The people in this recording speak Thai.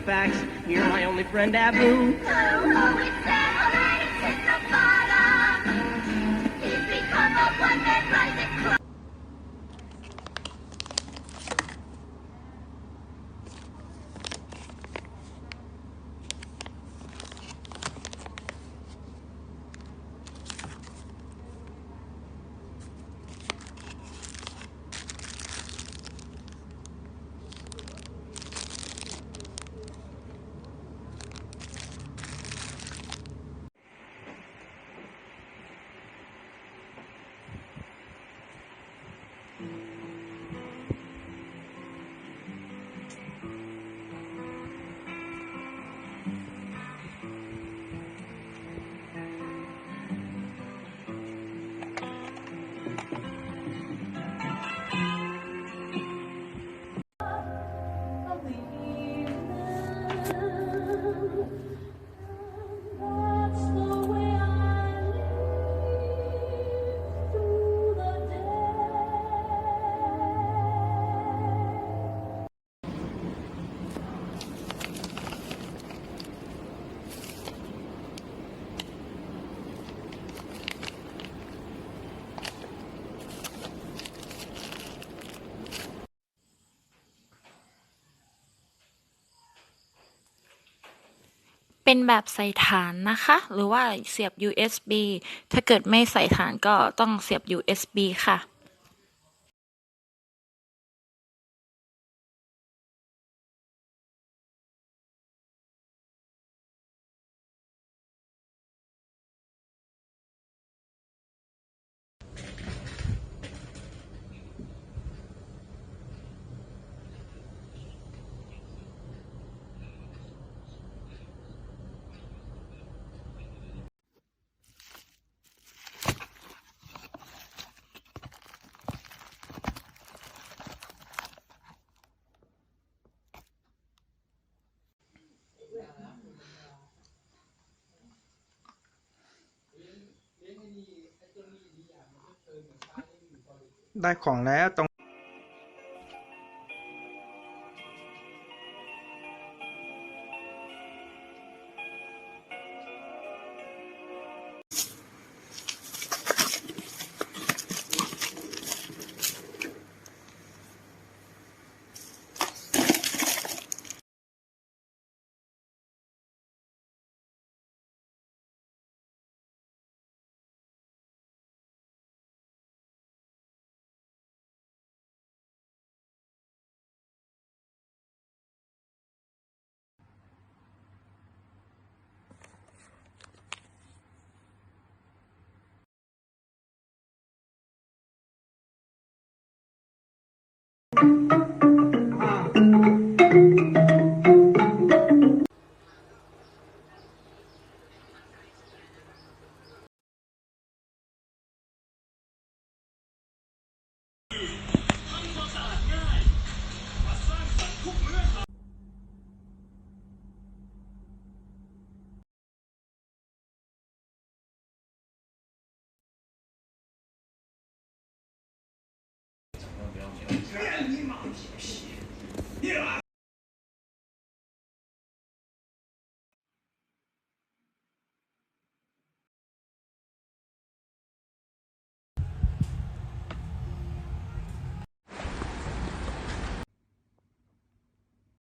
the facts. You're my only friend, Abu. Always said already เป็นแบบใส่ฐานนะคะ หรือว่าเสียบ USB ถ้าเกิดไม่ใส่ฐานก็ต้องเสียบ USB ค่ะ ได้ของแล้วตรง 你妈的铁皮！你来。